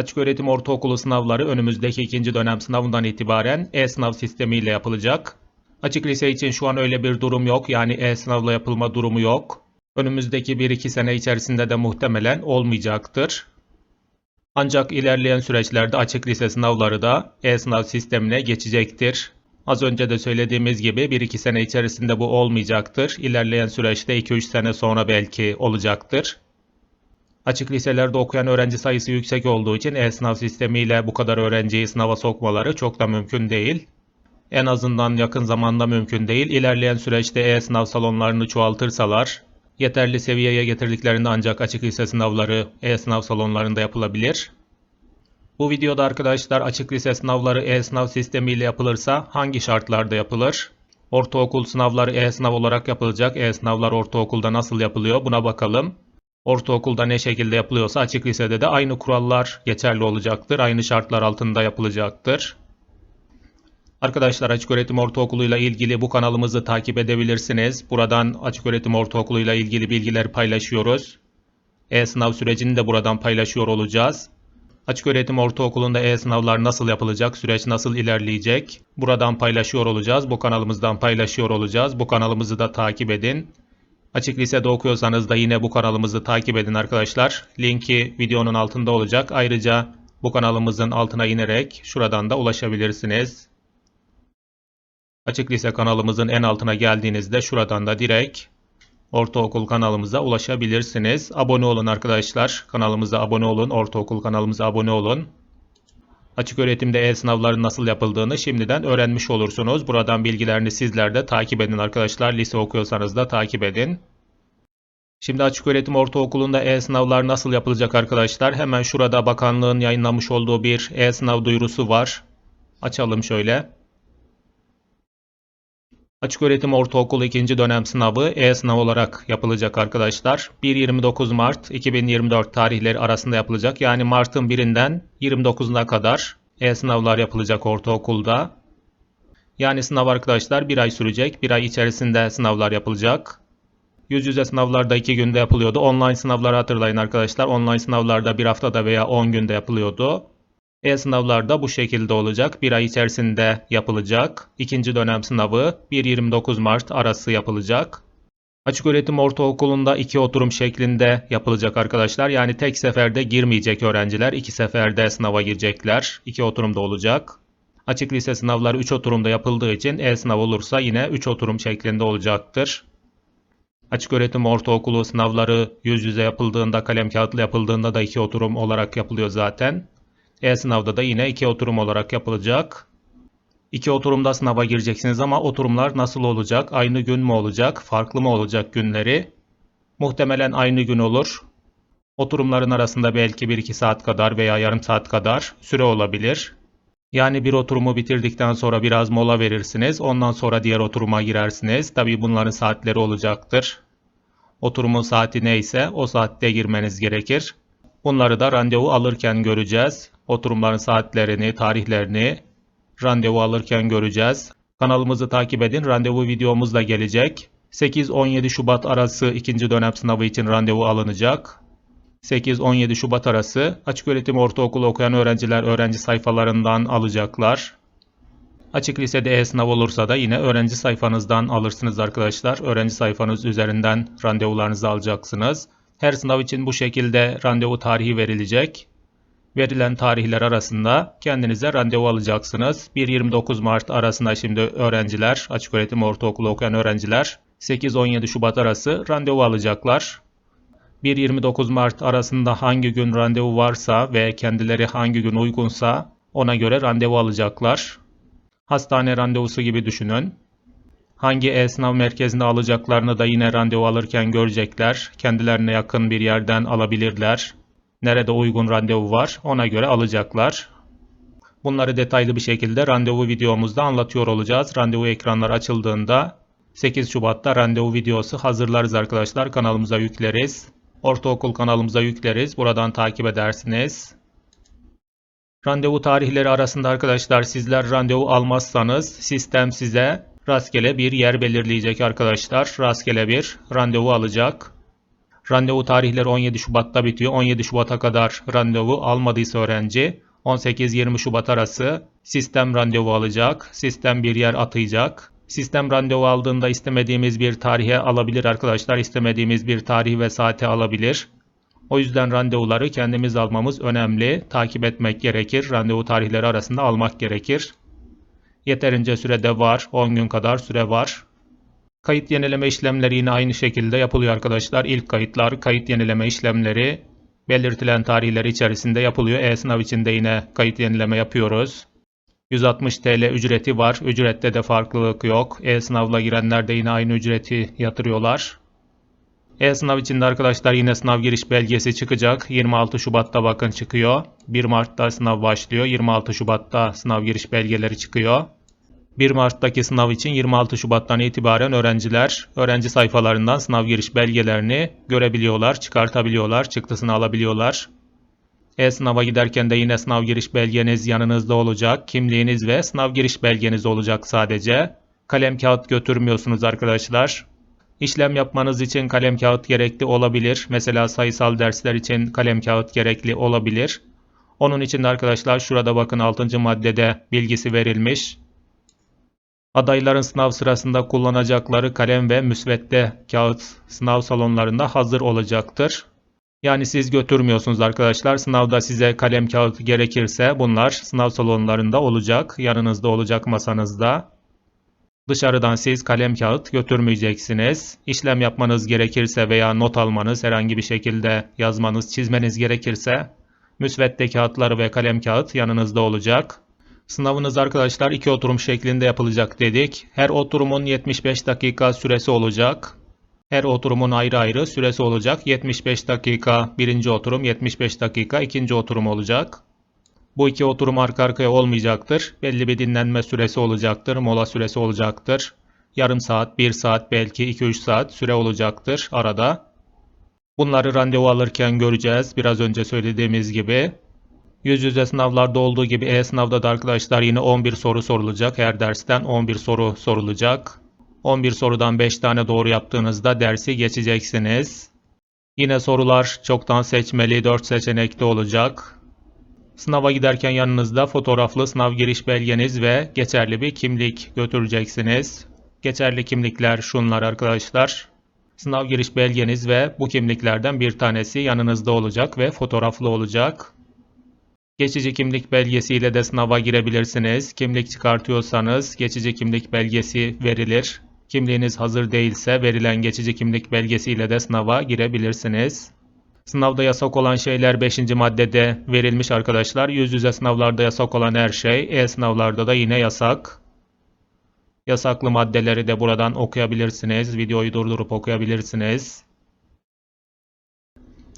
Açıköğretim Ortaokulu sınavları önümüzdeki ikinci dönem sınavından itibaren e-sınav sistemiyle yapılacak. Açık lise için şu an öyle bir durum yok. Yani e-sınavla yapılma durumu yok. Önümüzdeki 1-2 sene içerisinde de muhtemelen olmayacaktır. Ancak ilerleyen süreçlerde açık lise sınavları da e-sınav sistemine geçecektir. Az önce de söylediğimiz gibi 1-2 sene içerisinde bu olmayacaktır. İlerleyen süreçte 2-3 sene sonra belki olacaktır. Açık liselerde okuyan öğrenci sayısı yüksek olduğu için e-sınav sistemiyle bu kadar öğrenciyi sınava sokmaları çok da mümkün değil. En azından yakın zamanda mümkün değil. İlerleyen süreçte e-sınav salonlarını çoğaltırsalar, yeterli seviyeye getirdiklerinde ancak açık lise sınavları e-sınav salonlarında yapılabilir. Bu videoda arkadaşlar açık lise sınavları e-sınav sistemiyle yapılırsa hangi şartlarda yapılır? Ortaokul sınavları e-sınav olarak yapılacak. E-sınavlar ortaokulda nasıl yapılıyor buna bakalım. Ortaokulda ne şekilde yapılıyorsa açık lisede de aynı kurallar geçerli olacaktır. Aynı şartlar altında yapılacaktır. Arkadaşlar Açıköğretim Ortaokulu ile ilgili bu kanalımızı takip edebilirsiniz. Buradan Açıköğretim Ortaokulu ile ilgili bilgiler paylaşıyoruz. E-sınav sürecini de buradan paylaşıyor olacağız. Açıköğretim Ortaokulu'nda e-sınavlar nasıl yapılacak, süreç nasıl ilerleyecek? Buradan paylaşıyor olacağız. Bu kanalımızdan paylaşıyor olacağız. Bu kanalımızı da takip edin. Açık lisede okuyorsanız da yine bu kanalımızı takip edin arkadaşlar. Linki videonun altında olacak. Ayrıca bu kanalımızın altına inerek şuradan da ulaşabilirsiniz. Açık lise kanalımızın en altına geldiğinizde şuradan da direkt ortaokul kanalımıza ulaşabilirsiniz. Abone olun arkadaşlar. Kanalımıza abone olun. Ortaokul kanalımıza abone olun. Açık öğretimde e-sınavların nasıl yapıldığını şimdiden öğrenmiş olursunuz. Buradan bilgilerini sizler de takip edin arkadaşlar. Lise okuyorsanız da takip edin. Şimdi açık öğretim ortaokulunda e-sınavlar nasıl yapılacak arkadaşlar? Hemen şurada bakanlığın yayınlamış olduğu bir e-sınav duyurusu var. Açalım şöyle. Açıköğretim Ortaokulu 2. dönem sınavı e-sınav olarak yapılacak arkadaşlar. 1-29 Mart 2024 tarihleri arasında yapılacak. Yani Mart'ın 1'inden 29'una kadar e-sınavlar yapılacak ortaokulda. Yani sınav arkadaşlar bir ay sürecek. Bir ay içerisinde sınavlar yapılacak. Yüz yüze sınavlarda 2 günde yapılıyordu. Online sınavları hatırlayın arkadaşlar. Online sınavlarda bir haftada veya 10 günde yapılıyordu. E-sınavlar da bu şekilde olacak. Bir ay içerisinde yapılacak. İkinci dönem sınavı 1-29 Mart arası yapılacak. Açıköğretim Ortaokulu'nda iki oturum şeklinde yapılacak arkadaşlar. Yani tek seferde girmeyecek öğrenciler. iki seferde sınava girecekler. İki oturumda olacak. Açık lise sınavları 3 oturumda yapıldığı için e-sınav olursa yine 3 oturum şeklinde olacaktır. Açıköğretim Ortaokulu sınavları yüz yüze yapıldığında, kalem kağıtlı yapıldığında da iki oturum olarak yapılıyor zaten. E-sınavda da yine iki oturum olarak yapılacak. İki oturumda sınava gireceksiniz ama oturumlar nasıl olacak? Aynı gün mü olacak? Farklı mı olacak günleri? Muhtemelen aynı gün olur. Oturumların arasında belki 1-2 saat kadar veya yarım saat kadar süre olabilir. Yani bir oturumu bitirdikten sonra biraz mola verirsiniz. Ondan sonra diğer oturuma girersiniz. Tabi bunların saatleri olacaktır. Oturumun saati neyse o saatte girmeniz gerekir. Bunları da randevu alırken göreceğiz. Oturumların saatlerini, tarihlerini randevu alırken göreceğiz. Kanalımızı takip edin. Randevu videomuz da gelecek. 8-17 Şubat arası ikinci dönem sınavı için randevu alınacak. 8-17 Şubat arası açık öğretim ortaokulu okuyan öğrenciler öğrenci sayfalarından alacaklar. Açık lisede e-sınav olursa da yine öğrenci sayfanızdan alırsınız arkadaşlar. Öğrenci sayfanız üzerinden randevularınızı alacaksınız. Her sınav için bu şekilde randevu tarihi verilecek. Verilen tarihler arasında kendinize randevu alacaksınız. 1-29 Mart arasında şimdi öğrenciler, açıköğretim ortaokulu okuyan öğrenciler 8-17 Şubat arası randevu alacaklar. 1-29 Mart arasında hangi gün randevu varsa ve kendileri hangi gün uygunsa ona göre randevu alacaklar. Hastane randevusu gibi düşünün. Hangi e-sınav merkezinde alacaklarını da yine randevu alırken görecekler. Kendilerine yakın bir yerden alabilirler. Nerede uygun randevu var ona göre alacaklar. Bunları detaylı bir şekilde randevu videomuzda anlatıyor olacağız. Randevu ekranları açıldığında 8 Şubat'ta randevu videosu hazırlarız arkadaşlar. Kanalımıza yükleriz. Ortaokul kanalımıza yükleriz. Buradan takip edersiniz. Randevu tarihleri arasında arkadaşlar sizler randevu almazsanız sistem size rastgele bir yer belirleyecek arkadaşlar. Rastgele bir randevu alacak. Randevu tarihleri 17 Şubat'ta bitiyor. 17 Şubat'a kadar randevu almadıysa öğrenci 18-20 Şubat arası sistem randevu alacak. Sistem bir yer atayacak. Sistem randevu aldığında istemediğimiz bir tarihe alabilir arkadaşlar. İstemediğimiz bir tarih ve saate alabilir. O yüzden randevuları kendimiz almamız önemli. Takip etmek gerekir. Randevu tarihleri arasında almak gerekir. Yeterince sürede var. 10 gün kadar süre var. Kayıt yenileme işlemleri yine aynı şekilde yapılıyor arkadaşlar. İlk kayıtlar, kayıt yenileme işlemleri belirtilen tarihler içerisinde yapılıyor. E-sınav için de yine kayıt yenileme yapıyoruz. 160 TL ücreti var. Ücrette de farklılık yok. E-sınavla girenler de yine aynı ücreti yatırıyorlar. E-sınav için de arkadaşlar yine sınav giriş belgesi çıkacak. 26 Şubat'ta bakın çıkıyor. 1 Mart'ta sınav başlıyor. 26 Şubat'ta sınav giriş belgeleri çıkıyor. 1 Mart'taki sınav için 26 Şubat'tan itibaren öğrenciler öğrenci sayfalarından sınav giriş belgelerini görebiliyorlar, çıkartabiliyorlar, çıktısını alabiliyorlar. E-sınava giderken de yine sınav giriş belgeniz yanınızda olacak. Kimliğiniz ve sınav giriş belgeniz olacak sadece. Kalem kağıt götürmüyorsunuz arkadaşlar. İşlem yapmanız için kalem kağıt gerekli olabilir. Mesela sayısal dersler için kalem kağıt gerekli olabilir. Onun için de arkadaşlar şurada bakın 6. maddede bilgisi verilmiş. Adayların sınav sırasında kullanacakları kalem ve müsvedde kağıt sınav salonlarında hazır olacaktır. Yani siz götürmüyorsunuz arkadaşlar. Sınavda size kalem kağıt gerekirse bunlar sınav salonlarında olacak. Yanınızda olacak masanızda. Dışarıdan siz kalem kağıt götürmeyeceksiniz. İşlem yapmanız gerekirse veya not almanız, herhangi bir şekilde yazmanız, çizmeniz gerekirse müsvedde kağıtları ve kalem kağıt yanınızda olacak. Sınavınız arkadaşlar iki oturum şeklinde yapılacak dedik. Her oturumun 75 dakika süresi olacak. Her oturumun ayrı ayrı süresi olacak. 75 dakika birinci oturum, 75 dakika ikinci oturum olacak. Bu iki oturum arka arkaya olmayacaktır. Belli bir dinlenme süresi olacaktır, mola süresi olacaktır. Yarım saat, bir saat, belki 2-3 saat süre olacaktır arada. Bunları randevu alırken göreceğiz. Biraz önce söylediğimiz gibi. Yüz yüze sınavlarda olduğu gibi e-sınavda da arkadaşlar yine 11 soru sorulacak. Her dersten 11 soru sorulacak. 11 sorudan 5 tane doğru yaptığınızda dersi geçeceksiniz. Yine sorular çoktan seçmeli 4 seçenekli olacak. Sınava giderken yanınızda fotoğraflı sınav giriş belgeniz ve geçerli bir kimlik götüreceksiniz. Geçerli kimlikler şunlar arkadaşlar. Sınav giriş belgeniz ve bu kimliklerden bir tanesi yanınızda olacak ve fotoğraflı olacak. Geçici kimlik belgesiyle de sınava girebilirsiniz. Kimlik çıkartıyorsanız geçici kimlik belgesi verilir. Kimliğiniz hazır değilse verilen geçici kimlik belgesiyle de sınava girebilirsiniz. Sınavda yasak olan şeyler 5. maddede verilmiş arkadaşlar. Yüz yüze sınavlarda yasak olan her şey e-sınavlarda da yine yasak. Yasaklı maddeleri de buradan okuyabilirsiniz. Videoyu durdurup okuyabilirsiniz.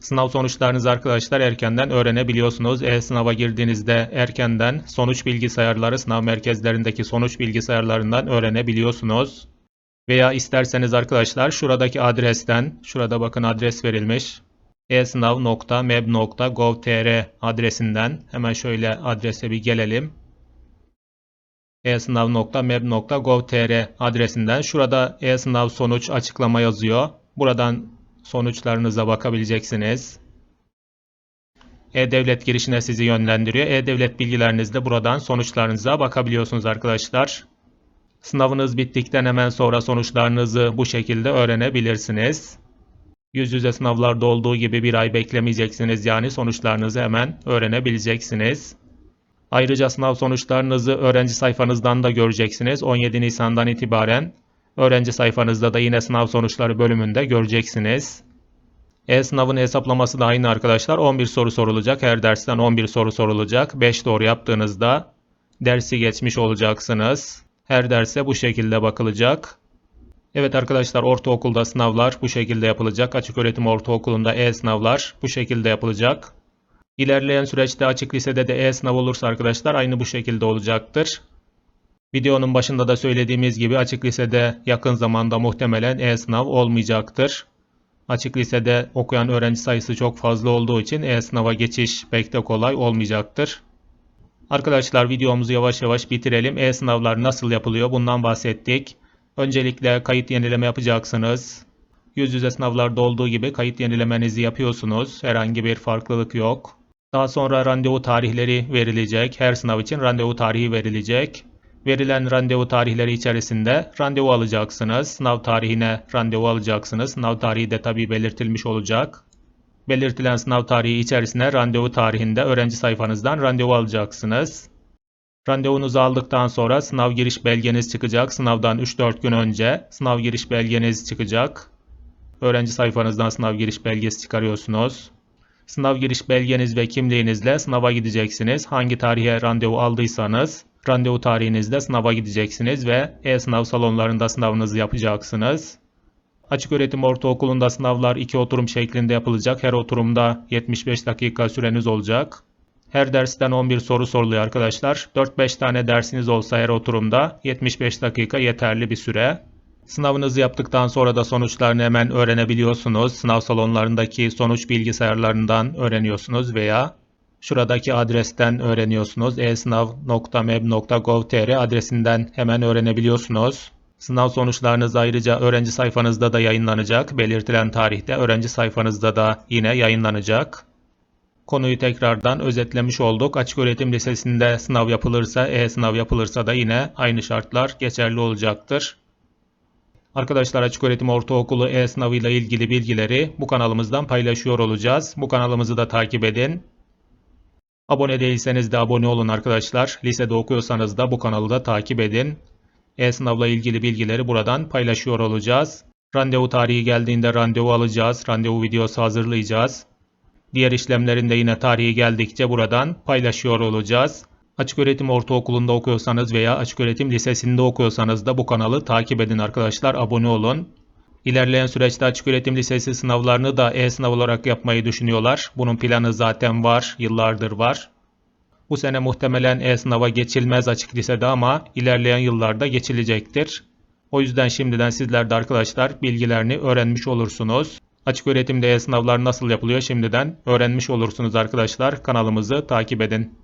Sınav sonuçlarınızı arkadaşlar erkenden öğrenebiliyorsunuz. E-sınava girdiğinizde erkenden sonuç bilgisayarları sınav merkezlerindeki sonuç bilgisayarlarından öğrenebiliyorsunuz. Veya isterseniz arkadaşlar şuradaki adresten, şurada bakın adres verilmiş. esnav.meb.gov.tr adresinden hemen şöyle adrese bir gelelim. esnav.meb.gov.tr adresinden şurada e-sınav sonuç açıklama yazıyor. Buradan sonuçlarınıza bakabileceksiniz. E-Devlet girişine sizi yönlendiriyor. E-Devlet bilgilerinizde buradan sonuçlarınıza bakabiliyorsunuz arkadaşlar. Sınavınız bittikten hemen sonra sonuçlarınızı bu şekilde öğrenebilirsiniz. Yüz yüze sınavlarda olduğu gibi bir ay beklemeyeceksiniz yani sonuçlarınızı hemen öğrenebileceksiniz. Ayrıca sınav sonuçlarınızı öğrenci sayfanızdan da göreceksiniz. 17 Nisan'dan itibaren öğrenci sayfanızda da yine sınav sonuçları bölümünde göreceksiniz. E-sınavın hesaplaması da aynı arkadaşlar. 11 soru sorulacak. Her dersten 11 soru sorulacak. 5 doğru yaptığınızda dersi geçmiş olacaksınız. Her derse bu şekilde bakılacak. Evet arkadaşlar ortaokulda sınavlar bu şekilde yapılacak. Açıköğretim Ortaokulu'nda e-sınavlar bu şekilde yapılacak. İlerleyen süreçte açık lisede de e-sınav olursa arkadaşlar aynı bu şekilde olacaktır. Videonun başında da söylediğimiz gibi açık lisede yakın zamanda muhtemelen e-sınav olmayacaktır. Açık lisede okuyan öğrenci sayısı çok fazla olduğu için e-sınava geçiş pek de kolay olmayacaktır. Arkadaşlar videomuzu yavaş yavaş bitirelim. E-sınavlar nasıl yapılıyor bundan bahsettik. Öncelikle kayıt yenileme yapacaksınız. Yüz yüze sınavlarda olduğu gibi kayıt yenilemenizi yapıyorsunuz. Herhangi bir farklılık yok. Daha sonra randevu tarihleri verilecek. Her sınav için randevu tarihi verilecek. Verilen randevu tarihleri içerisinde randevu alacaksınız. Sınav tarihine randevu alacaksınız. Sınav tarihi de tabii belirtilmiş olacak. Belirtilen sınav tarihi içerisine randevu tarihinde öğrenci sayfanızdan randevu alacaksınız. Randevunuzu aldıktan sonra sınav giriş belgeniz çıkacak. Sınavdan 3-4 gün önce sınav giriş belgeniz çıkacak. Öğrenci sayfanızdan sınav giriş belgesi çıkarıyorsunuz. Sınav giriş belgeniz ve kimliğinizle sınava gideceksiniz. Hangi tarihe randevu aldıysanız randevu tarihinizde sınava gideceksiniz ve e-sınav salonlarında sınavınızı yapacaksınız. Açık öğretim ortaokulunda sınavlar iki oturum şeklinde yapılacak. Her oturumda 75 dakika süreniz olacak. Her dersten 11 soru soruluyor arkadaşlar. 4-5 tane dersiniz olsa her oturumda 75 dakika yeterli bir süre. Sınavınızı yaptıktan sonra da sonuçlarını hemen öğrenebiliyorsunuz. Sınav salonlarındaki sonuç bilgisayarlarından öğreniyorsunuz veya şuradaki adresten öğreniyorsunuz. eSınav.meb.gov.tr adresinden hemen öğrenebiliyorsunuz. Sınav sonuçlarınız ayrıca öğrenci sayfanızda da yayınlanacak. Belirtilen tarihte öğrenci sayfanızda da yine yayınlanacak. Konuyu tekrardan özetlemiş olduk. Açık öğretim lisesinde sınav yapılırsa, e-sınav yapılırsa da yine aynı şartlar geçerli olacaktır. Arkadaşlar Açık Öğretim Ortaokulu e-sınavıyla ilgili bilgileri bu kanalımızdan paylaşıyor olacağız. Bu kanalımızı da takip edin. Abone değilseniz de abone olun arkadaşlar. Lisede okuyorsanız da bu kanalı da takip edin. E-sınavla ilgili bilgileri buradan paylaşıyor olacağız. Randevu tarihi geldiğinde randevu alacağız. Randevu videosu hazırlayacağız. Diğer işlemlerinde yine tarihi geldikçe buradan paylaşıyor olacağız. Açıköğretim Ortaokulu'nda okuyorsanız veya Açıköğretim Lisesi'nde okuyorsanız da bu kanalı takip edin arkadaşlar. Abone olun. İlerleyen süreçte Açıköğretim Lisesi sınavlarını da e-sınav olarak yapmayı düşünüyorlar. Bunun planı zaten var, yıllardır var. Bu sene muhtemelen e-sınava geçilmez açık lisede ama ilerleyen yıllarda geçilecektir. O yüzden şimdiden sizler de arkadaşlar bilgilerini öğrenmiş olursunuz. Açık öğretimde e-sınavlar nasıl yapılıyor şimdiden öğrenmiş olursunuz arkadaşlar. Kanalımızı takip edin.